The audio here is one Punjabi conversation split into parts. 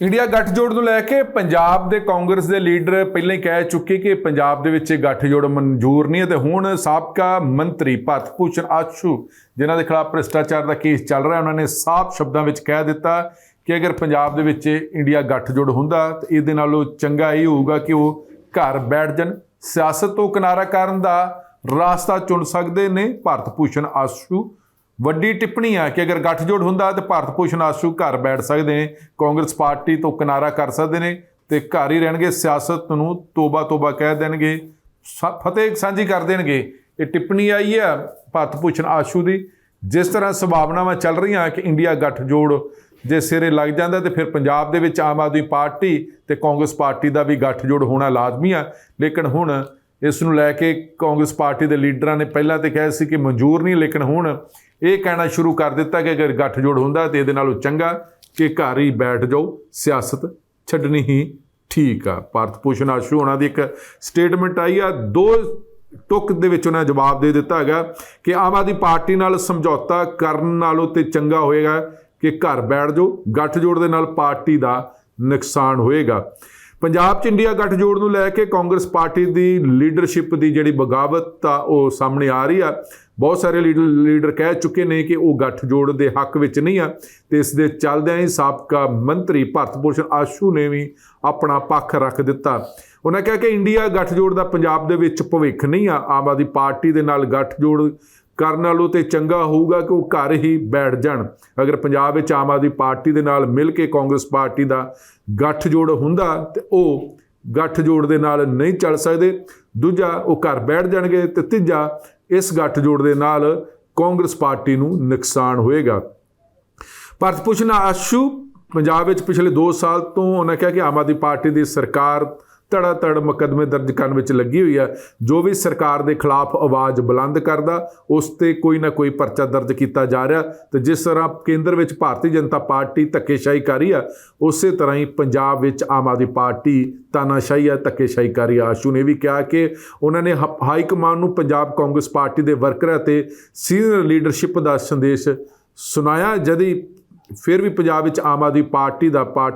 ਇੰਡੀਆ ਗੱਠਜੋੜ ਨੂੰ ਲੈ ਕੇ ਪੰਜਾਬ ਦੇ ਕਾਂਗਰਸ ਦੇ ਲੀਡਰ ਪਹਿਲਾਂ ਹੀ ਕਹਿ ਚੁੱਕੇ ਕਿ ਪੰਜਾਬ ਦੇ ਵਿੱਚ ਇਹ ਗੱਠਜੋੜ ਮਨਜ਼ੂਰ ਨਹੀਂ ਹੈ ਤੇ ਹੁਣ ਸਾਬਕਾ ਮੰਤਰੀ ਭਾਰਤ ਭੂਸ਼ਣ ਆਸ਼ੂ ਜਿਨ੍ਹਾਂ ਦੇ ਖਿਲਾਫ ਭ੍ਰਿਸ਼ਟਾਚਾਰ ਦਾ ਕੇਸ ਚੱਲ ਰਿਹਾ, ਉਹਨਾਂ ਨੇ ਸਾਫ਼ ਸ਼ਬਦਾਂ ਵਿੱਚ ਕਹਿ ਦਿੱਤਾ ਕਿ ਅਗਰ ਪੰਜਾਬ ਦੇ ਵਿੱਚ ਇੰਡੀਆ ਗੱਠਜੋੜ ਹੁੰਦਾ, ਤਾਂ ਇਹਦੇ ਨਾਲੋਂ ਚੰਗਾ ਇਹ ਹੋਊਗਾ ਕਿ ਉਹ ਘਰ ਬੈਠ ਜਾਣ। ਸਿਆਸਤ ਤੋਂ ਕਿਨਾਰਾ ਕਰਨ ਦਾ ਰਾਸਤਾ ਚੁਣ ਸਕਦੇ ਨੇ ਭਾਰਤ ਭੂਸ਼ਣ ਆਸ਼ੂ ਵੱਡੀ ਟਿੱਪਣੀ ਆ ਕਿ ਅਗਰ ਗੱਠਜੋੜ ਹੁੰਦਾ ਤਾਂ ਭਾਰਤ ਭੂਸ਼ਣ ਆਸ਼ੂ ਘਰ ਬੈਠ ਸਕਦੇ ਨੇ, ਕਾਂਗਰਸ ਪਾਰਟੀ ਤੋਂ ਕਿਨਾਰਾ ਕਰ ਸਕਦੇ ਨੇ ਤੇ ਘਰ ਹੀ ਰਹਿਣਗੇ, ਸਿਆਸਤ ਨੂੰ ਤੋਬਾ ਤੋਬਾ ਕਹਿ ਦੇਣਗੇ, ਸ- ਫਤਿਹ ਸਾਂਝੀ ਕਰ ਦੇਣਗੇ। ਇਹ ਟਿੱਪਣੀ ਆਈ ਆ ਭਾਰਤ ਭੂਸ਼ਣ ਆਸ਼ੂ ਦੀ, ਜਿਸ ਤਰ੍ਹਾਂ ਸੰਭਾਵਨਾਵਾਂ ਚੱਲ ਰਹੀਆਂ ਕਿ ਇੰਡੀਆ ਗੱਠਜੋੜ ਜੇ ਸਿਰੇ ਲੱਗ ਜਾਂਦਾ ਤੇ ਫਿਰ ਪੰਜਾਬ ਦੇ ਵਿੱਚ ਆਮ ਆਦਮੀ ਪਾਰਟੀ ਤੇ ਕਾਂਗਰਸ ਪਾਰਟੀ ਦਾ ਵੀ ਗੱਠਜੋੜ ਹੋਣਾ ਲਾਜ਼ਮੀ ਆ। ਲੇਕਿਨ ਹੁਣ ਇਸ ਨੂੰ ਲੈ ਕੇ ਕਾਂਗਰਸ ਪਾਰਟੀ ਦੇ ਲੀਡਰਾਂ ਨੇ ਪਹਿਲਾਂ ਤੇ ਕਿਹਾ ਸੀ ਕਿ ਮਨਜ਼ੂਰ ਨਹੀਂ, ਲੇਕਿਨ ਹੁਣ ਇਹ ਕਹਿਣਾ ਸ਼ੁਰੂ ਕਰ ਦਿੱਤਾ ਕਿ ਅਗਰ ਗੱਠਜੋੜ ਹੁੰਦਾ ਤੇ ਇਹਦੇ ਨਾਲੋਂ ਚੰਗਾ ਕਿ ਘਰ ਹੀ ਬੈਠ ਜਾਓ, ਸਿਆਸਤ ਛੱਡਣੀ ਹੀ ਠੀਕ ਆ। ਭਾਰਤ ਭੂਸ਼ਣ ਆਸ਼ੂ ਉਹਨਾਂ ਦੀ ਇੱਕ ਸਟੇਟਮੈਂਟ ਆਈ ਆ, ਦੋ ਟੁਕ ਦੇ ਵਿੱਚ ਉਹਨਾਂ ਜਵਾਬ ਦੇ ਦਿੱਤਾ ਹੈਗਾ ਕਿ ਆਮ ਆਦਮੀ ਪਾਰਟੀ ਨਾਲ ਸਮਝੌਤਾ ਕਰਨ ਨਾਲੋਂ ਤੇ ਚੰਗਾ ਹੋਏਗਾ ਕਿ ਘਰ ਬੈਠ ਜਾਓ, ਗੱਠਜੋੜ ਦੇ ਨਾਲ ਪਾਰਟੀ ਦਾ ਨੁਕਸਾਨ ਹੋਏਗਾ। ਪੰਜਾਬ 'ਚ ਇੰਡੀਆ ਗੱਠਜੋੜ ਨੂੰ ਲੈ ਕੇ ਕਾਂਗਰਸ ਪਾਰਟੀ ਦੀ ਲੀਡਰਸ਼ਿਪ ਦੀ ਜਿਹੜੀ ਬਗਾਵਤ ਆ ਉਹ ਸਾਹਮਣੇ ਆ ਰਹੀ ਆ। ਬਹੁਤ ਸਾਰੇ ਲੀਡਰ ਲੀਡਰ ਕਹਿ ਚੁੱਕੇ ਨੇ ਕਿ ਉਹ ਗੱਠਜੋੜ ਦੇ ਹੱਕ ਵਿੱਚ ਨਹੀਂ ਆ ਤੇ ਇਸ ਦੇ ਚੱਲਦਿਆਂ ਹੀ ਸਾਬਕਾ ਮੰਤਰੀ ਭਾਰਤ ਭੂਸ਼ਣ ਆਸ਼ੂ ਨੇ ਵੀ ਆਪਣਾ ਪੱਖ ਰੱਖ ਦਿੱਤਾ। ਉਹਨਾਂ ਕਿਹਾ ਕਿ ਇੰਡੀਆ ਗੱਠਜੋੜ ਦਾ ਪੰਜਾਬ ਦੇ ਵਿੱਚ ਭਵਿੱਖ ਨਹੀਂ ਆ। ਆਮ ਆਦਮੀ ਪਾਰਟੀ ਦੇ ਨਾਲ ਗੱਠਜੋੜ ਕਰਨ ਨਾਲੋਂ ਤੇ ਚੰਗਾ ਹੋਊਗਾ ਕਿ ਉਹ ਘਰ ਹੀ ਬੈਠ ਜਾਣ। ਅਗਰ ਪੰਜਾਬ ਵਿੱਚ ਆਮ ਆਦਮੀ ਪਾਰਟੀ ਦੇ ਨਾਲ ਮਿਲ ਕੇ ਕਾਂਗਰਸ ਪਾਰਟੀ ਦਾ ਗੱਠਜੋੜ ਹੁੰਦਾ ਤੇ ਉਹ ਗੱਠਜੋੜ ਦੇ ਨਾਲ ਨਹੀਂ ਚੱਲ ਸਕਦੇ। ਦੂਜਾ, ਉਹ ਘਰ ਬੈਠ ਜਾਣਗੇ ਤੇ ਤੀਜਾ, ਇਸ ਗੱਠਜੋੜ ਦੇ ਨਾਲ ਕਾਂਗਰਸ ਪਾਰਟੀ ਨੂੰ ਨੁਕਸਾਨ ਹੋਏਗਾ। ਭਾਰਤ ਭੂਸ਼ਣ ਆਸ਼ੂ ਪੰਜਾਬ ਵਿੱਚ ਪਿਛਲੇ 2 ਸਾਲ ਤੋਂ ਉਹਨਾਂ ਕਿਹਾ ਕਿ ਆਮ ਆਦਮੀ ਪਾਰਟੀ ਦੀ ਸਰਕਾਰ ਧੜਾ ਧੜ ਮੁਕੱਦਮੇ ਦਰਜ ਕਰਨ ਵਿੱਚ ਲੱਗੀ ਹੋਈ ਆ। ਜੋ ਵੀ ਸਰਕਾਰ ਦੇ ਖਿਲਾਫ ਆਵਾਜ਼ ਬੁਲੰਦ ਕਰਦਾ, ਉਸ ਤੇ ਕੋਈ ਨਾ ਕੋਈ ਪਰਚਾ ਦਰਜ ਕੀਤਾ ਜਾ ਰਿਹਾ। ਤੇ ਜਿਸ ਤਰ੍ਹਾਂ ਕੇਂਦਰ ਵਿੱਚ ਭਾਰਤੀ ਜਨਤਾ ਪਾਰਟੀ ਧੱਕੇਸ਼ਾਹੀ ਕਰ ਰਹੀ ਆ, ਉਸੇ ਤਰ੍ਹਾਂ ਹੀ ਪੰਜਾਬ ਵਿੱਚ ਆਮ ਆਦਮੀ ਪਾਰਟੀ ਤਾਨਾਸ਼ਾਹੀ ਆ, ਧੱਕੇਸ਼ਾਹੀ ਕਰ ਰਹੀ ਆ। ਆਸ਼ੂ ਨੇ ਵੀ ਕਿਹਾ ਕਿ ਉਹਨਾਂ ਨੇ ਹ- ਹਾਈ ਕਮਾਂਡ ਨੂੰ ਪੰਜਾਬ ਕਾਂਗਰਸ ਪਾਰਟੀ ਦੇ ਵਰਕਰਾਂ ਤੇ ਸੀਨੀਅਰ ਲੀਡਰਸ਼ਿਪ ਦਾ ਸੰਦੇਸ਼ ਸੁਣਾਇਆ। ਜਦੀ ਫਿਰ ਵੀ ਪੰਜਾਬ ਵਿੱਚ ਆਮ ਆਦਮੀ ਪਾਰਟੀ ਦਾ ਪਾਰਟ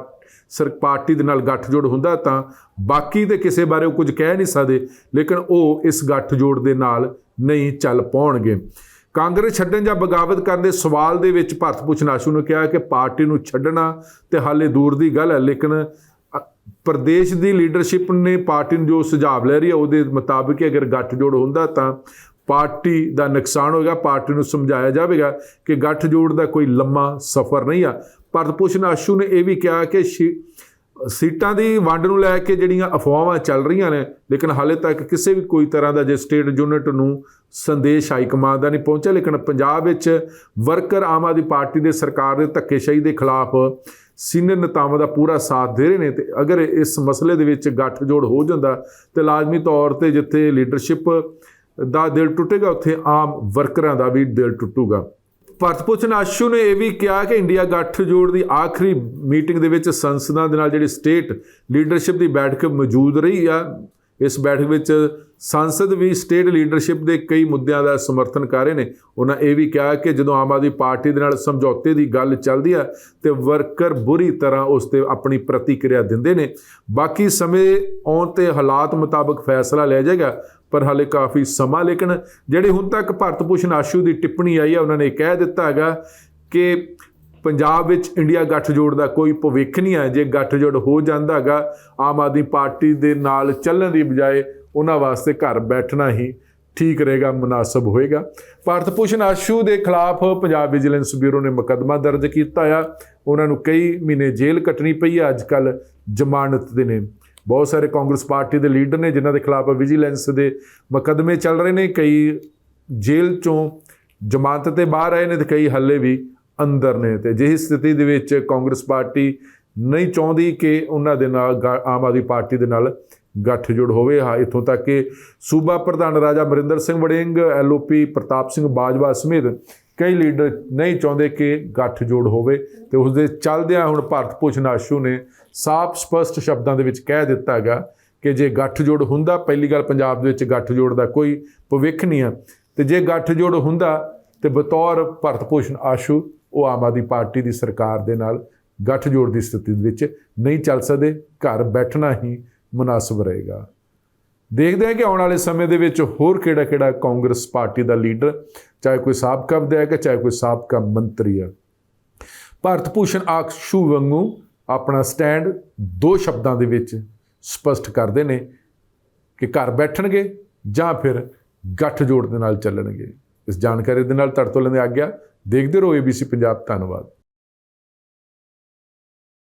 ਸਰ ਪਾਰਟੀ ਦੇ ਨਾਲ ਗੱਠਜੋੜ ਹੁੰਦਾ ਤਾਂ ਬਾਕੀ ਦੇ ਕਿਸੇ ਬਾਰੇ ਉਹ ਕੁਝ ਕਹਿ ਨਹੀਂ ਸਕਦੇ, ਲੇਕਿਨ ਉਹ ਇਸ ਗੱਠਜੋੜ ਦੇ ਨਾਲ ਨਹੀਂ ਚੱਲ ਪਾਉਣਗੇ। ਕਾਂਗਰਸ ਛੱਡਣ ਜਾਂ ਬਗਾਵਤ ਕਰਨ ਦੇ ਸਵਾਲ ਦੇ ਵਿੱਚ ਭਰਤ ਭੂਸ਼ਣ ਆਸ਼ੂ ਨੇ ਕਿਹਾ ਕਿ ਪਾਰਟੀ ਨੂੰ ਛੱਡਣਾ ਤੇ ਹਾਲੇ ਦੂਰ ਦੀ ਗੱਲ ਹੈ, ਲੇਕਿਨ ਪ੍ਰਦੇਸ਼ ਦੀ ਲੀਡਰਸ਼ਿਪ ਨੇ ਪਾਰਟੀ ਨੂੰ ਜੋ ਸੁਝਾਅ ਲੈ ਰਹੀ ਹੈ, ਉਹਦੇ ਮੁਤਾਬਿਕ ਅਗਰ ਗੱਠਜੋੜ ਹੁੰਦਾ ਤਾਂ ਪਾਰਟੀ ਦਾ ਨੁਕਸਾਨ ਹੋਏਗਾ, ਪਾਰਟੀ ਨੂੰ ਸਮਝਾਇਆ ਜਾਵੇਗਾ ਕਿ ਗੱਠਜੋੜ ਦਾ ਕੋਈ ਲੰਮਾ ਸਫ਼ਰ ਨਹੀਂ ਆ। ਭਾਰਤ ਭੂਸ਼ਣ ਆਸ਼ੂ ਨੇ ਇਹ ਵੀ ਕਿਹਾ ਕਿ ਸ਼ੀ- ਸੀਟਾਂ ਦੀ ਵੰਡ ਨੂੰ ਲੈ ਕੇ ਜਿਹੜੀਆਂ ਅਫਵਾਹਾਂ ਚੱਲ ਰਹੀਆਂ ਨੇ, ਲੇਕਿਨ ਹਾਲੇ ਤੱਕ ਕਿਸੇ ਵੀ ਕੋਈ ਤਰ੍ਹਾਂ ਦਾ ਜੇ ਸਟੇਟ ਯੂਨਿਟ ਨੂੰ ਸੰਦੇਸ਼ ਹਾਈ ਕਮਾਂਡ ਦਾ ਨਹੀਂ ਪਹੁੰਚਿਆ, ਲੇਕਿਨ ਪੰਜਾਬ ਵਿੱਚ ਵਰਕਰ ਆਮ ਆਦਮੀ ਪਾਰਟੀ ਦੇ ਸਰਕਾਰ ਦੇ ਧੱਕੇਸ਼ਾਹੀ ਦੇ ਖਿਲਾਫ ਸੀਨੀਅਰ ਨੇਤਾਵਾਂ ਦਾ ਪੂਰਾ ਸਾਥ ਦੇ ਰਹੇ ਨੇ ਤੇ ਅਗਰ ਇਸ ਮਸਲੇ ਦੇ ਵਿੱਚ ਗੱਠਜੋੜ ਹੋ ਜਾਂਦਾ ਤੇ ਲਾਜ਼ਮੀ ਤੌਰ ਤੇ ਜਿੱਥੇ ਲੀਡਰਸ਼ਿਪ ਦਾ ਦਿਲ ਟੁੱਟੇਗਾ, ਉੱਥੇ ਆਮ ਵਰਕਰਾਂ ਦਾ ਵੀ ਦਿਲ ਟੁੱਟੂਗਾ। ਭਾਰਤ ਭੂਸ਼ਣ ਆਸ਼ੂ ਨੇ ਇਹ ਵੀ ਕਿਹਾ ਕਿ ਇੰਡੀਆ ਗੱਠਜੋੜ ਦੀ ਆਖਰੀ ਮੀਟਿੰਗ ਦੇ ਵਿੱਚ ਸੰਸਦਾਂ ਦੇ ਨਾਲ ਜਿਹੜੀ ਸਟੇਟ ਲੀਡਰਸ਼ਿਪ ਦੀ ਬੈਠਕ ਮੌਜੂਦ ਰਹੀ ਆ, ਇਸ ਬੈਠਕ ਵਿੱਚ ਸੰਸਦ ਵੀ ਸਟੇਟ ਲੀਡਰਸ਼ਿਪ ਦੇ ਕਈ ਮੁੱਦਿਆਂ ਦਾ ਸਮਰਥਨ ਕਰ ਰਹੇ ਨੇ। ਉਹਨਾਂ ਇਹ ਵੀ ਕਿਹਾ ਕਿ ਜਦੋਂ ਆਮ ਆਦਮੀ ਪਾਰਟੀ ਦੇ ਨਾਲ ਸਮਝੌਤੇ ਦੀ ਗੱਲ ਚੱਲਦੀ ਆ, ਤੇ ਵਰਕਰ ਬੁਰੀ ਤਰ੍ਹਾਂ ਉਸ ਤੇ ਆਪਣੀ ਪ੍ਰਤੀਕਿਰਿਆ ਦਿੰਦੇ ਨੇ। ਬਾਕੀ ਸਮੇਂ ਆਉਣ ਤੇ ਹਾਲਾਤ ਮੁਤਾਬਕ ਫੈਸਲਾ ਲਿਆ ਜਾਏਗਾ। ਪਰ ਹਾਲੇ ਕਾਫੀ ਸਮਾਂ, ਲੇਕਿਨ ਜਿਹੜੇ ਹੁਣ ਤੱਕ ਭਾਰਤ ਭੂਸ਼ਣ ਆਸ਼ੂ ਦੀ ਟਿੱਪਣੀ ਆਈ ਹੈ ਉਹਨਾਂ ਨੇ ਕਹਿ ਦਿੱਤਾ ਹੈਗਾ ਕਿ ਪੰਜਾਬ ਵਿੱਚ ਇੰਡੀਆ ਗੱਠਜੋੜ ਦਾ ਕੋਈ ਭਵਿੱਖ ਨਹੀਂ ਹੈ। ਜੇ ਗੱਠਜੋੜ ਹੋ ਜਾਂਦਾ ਹੈਗਾ, ਆਮ ਆਦਮੀ ਪਾਰਟੀ ਦੇ ਨਾਲ ਚੱਲਣ ਦੀ ਬਜਾਏ ਉਹਨਾਂ ਵਾਸਤੇ ਘਰ ਬੈਠਣਾ ਹੀ ਠੀਕ ਰਹੇਗਾ, ਮੁਨਾਸਬ ਹੋਏਗਾ। ਭਾਰਤ ਭੂਸ਼ਣ ਆਸ਼ੂ ਦੇ ਖਿਲਾਫ ਪੰਜਾਬ ਵਿਜੀਲੈਂਸ ਬਿਊਰੋ ਨੇ ਮੁਕੱਦਮਾ ਦਰਜ ਕੀਤਾ ਆ। ਉਹਨਾਂ ਨੂੰ ਕਈ ਮਹੀਨੇ ਜੇਲ੍ਹ ਕੱਟਣੀ ਪਈ ਆ। ਅੱਜ ਕੱਲ ਜ਼ਮਾਨਤ ਦੇ ਨੇ। ਬਹੁਤ ਸਾਰੇ ਕਾਂਗਰਸ ਪਾਰਟੀ ਦੇ ਲੀਡਰ ਨੇ ਜਿਨ੍ਹਾਂ ਦੇ ਖਿਲਾਫ ਵਿਜੀਲੈਂਸ ਦੇ ਮੁਕੱਦਮੇ ਚੱਲ ਰਹੇ ਨੇ, ਕਈ ਜੇਲ੍ਹ ਚੋਂ ਜ਼ਮਾਨਤ ਤੇ ਬਾਹਰ ਆਏ ਨੇ ਤੇ ਕਈ ਹੱਲੇ ਵੀ ਅੰਦਰ ਨੇ ਤੇ ਜਿਹੀ ਸਥਿਤੀ ਦੇ ਵਿੱਚ ਕਾਂਗਰਸ ਪਾਰਟੀ ਨਹੀਂ ਚਾਹੁੰਦੀ ਕਿ ਉਹਨਾਂ ਦੇ ਨਾਲ ਗਾ- ਆਮ ਆਦਮੀ ਪਾਰਟੀ ਦੇ ਨਾਲ ਗੱਠਜੋੜ ਹੋਵੇ। ਹਾਂ, ਇੱਥੋਂ ਤੱਕ ਕਿ ਸੂਬਾ ਪ੍ਰਧਾਨ ਰਾਜਾ ਮਰਿੰਦਰ ਸਿੰਘ ਵੜਿੰਗ ਐਲਓਪੀ ਪ੍ਰਤਾਪ ਸਿੰਘ ਬਾਜਵਾ ਸਮੇਤ ਕਈ ਲੀਡਰ ਨਹੀਂ ਚਾਹੁੰਦੇ ਕਿ ਗੱਠਜੋੜ ਹੋਵੇ ਤੇ ਉਸ ਦੇ ਚੱਲਦਿਆਂ ਹੁਣ ਭਾਰਤ ਭੂਸ਼ਣ ਆਸ਼ੂ ਨੇ ਸਾਫ਼ ਸਪਸ਼ਟ ਸ਼ਬਦਾਂ ਦੇ ਵਿੱਚ ਕਹਿ ਦਿੱਤਾ ਹੈਗਾ ਕਿ ਜੇ ਗੱਠਜੋੜ ਹੁੰਦਾ, ਪਹਿਲੀ ਗੱਲ ਪੰਜਾਬ ਦੇ ਵਿੱਚ ਗੱਠਜੋੜ ਦਾ ਕੋਈ ਭਵਿੱਖ ਨਹੀਂ ਆ। ਤੇ ਜੇ ਗੱਠਜੋੜ ਹੁੰਦਾ, ਤੇ ਬਤੌਰ ਭਾਰਤ ਭੂਸ਼ਣ ਆਸ਼ੂ ਉਹ ਆਮ ਆਦਮੀ ਪਾਰਟੀ ਦੀ ਸਰਕਾਰ ਦੇ ਨਾਲ ਗੱਠਜੋੜ ਦੀ ਸਥਿਤੀ ਦੇ ਵਿੱਚ ਨਹੀਂ ਚੱਲ ਸਕਦੇ, ਘਰ ਬੈਠਣਾ ਹੀ ਮੁਨਾਸਬ ਰਹੇਗਾ। ਦੇਖਦੇ ਹਾਂ ਕਿ ਆਉਣ ਵਾਲੇ ਸਮੇਂ ਦੇ ਵਿੱਚ ਹੋਰ ਕਿਹੜਾ ਕਿਹੜਾ ਕਾਂਗਰਸ ਪਾਰਟੀ ਦਾ ਲੀਡਰ, ਚਾਹੇ ਕੋਈ ਸਾਬਕਾ ਵਿਧਾਇਕ ਹੈ, ਚਾਹੇ ਕੋਈ ਸਾਬਕਾ ਮੰਤਰੀ ਹੈ। ਭਾਰਤ ਭੂਸ਼ਣ ਆਕਸ਼ੂ ਵਾਂਗੂ ਆਪਣਾ ਸਟੈਂਡ ਦੋ ਸ਼ਬਦਾਂ ਦੇ ਵਿੱਚ ਸਪਸ਼ਟ ਕਰਦੇ ਨੇ ਕਿ ਘਰ ਬੈਠਣਗੇ ਜਾਂ ਫਿਰ ਗੱਠ ਜੋੜ ਦੇ ਨਾਲ ਚੱਲਣਗੇ। ਇਸ ਜਾਣਕਾਰੀ ਦੇ ਨਾਲ ਤੁਹਾਡੇ ਤੋਂ ਲੈਂਦੇ ਆ ਗਿਆ ਦੇਖਦੇ ਰਹੋ ABC ਪੰਜਾਬ। ਧੰਨਵਾਦ।